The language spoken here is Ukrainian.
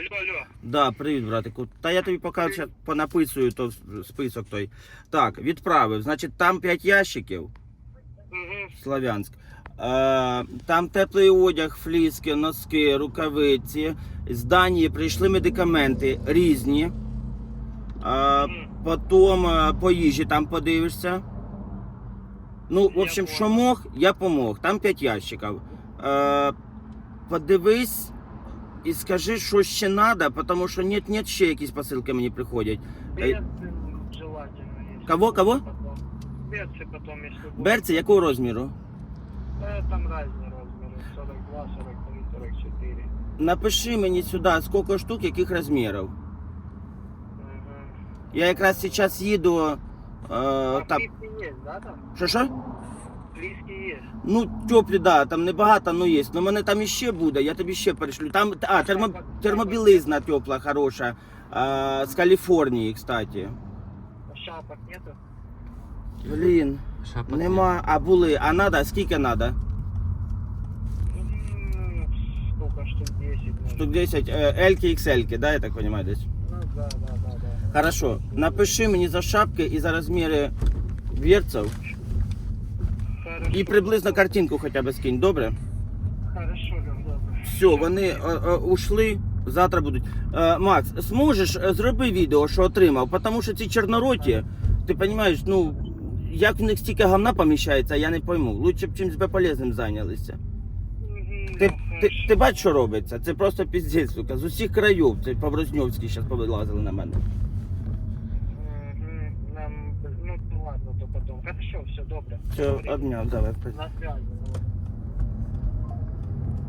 Алло, алло. Да, привіт, братику. Та я тобі поки ще понаписую то список той. Так, відправив. Значить, там 5 ящиків. Угу. Славянськ. Е, там теплий одяг, фліски, носки, рукавиці. З Данії прийшли медикаменти різні. Е, потім е, по їжі там подивишся. Ну, в общем, що мог, я помог. Там 5 ящиків. Е, подивись і скажи, що ще треба, тому що нет, нет, ще якісь посилки мені приходять. Берцы желательно. если Кого, кого? потом. Берцы потом, если будут. Берці якого розміру? Э, Там разные размеры. 42, 43, 44. Напиши мені сюди, скільки штук, яких розмірів. Угу. Я якраз зараз їду. Е, А там, флиски есть, да, там? що що? Флиски есть. Ну, теплі, да, там небагато, ну є. Ну, мене там іще буде, я тобі ще перешлю. Там, а, термо, термобілизна тепла, хороша. Е, з Каліфорнії, кстати. А Шапок нету? Блін, Шапок нема, а були, а надо, скільки надо? М, Сколько штук 10? может. Штук 10, е, Ельки, XL, да, я так розумію, десь? Ну да, да, да, да. Хорошо, напиши мені за шапки і за розміри берців. Хорошо. І приблизно картинку хоча б скинь, добре? Хорошо, добре. Все, вони е, е, ушли, завтра будуть. Е, Макс, зможеш е, зроби відео, що отримав, тому що ці чорнороті, ти розумієш, ну, як в них стільки говна поміщається, я не пойму. Лучше б чимось би полезним зайнялися. Ти, ну, ти, ти бачиш, що робиться? Це просто піздець, сука. З усіх країв, це Поврозньовські зараз повилазили на мене. Мгм, Нам, ну ладно, то потом. Хорошо, все, добре. Все, обняв, давай. На связи.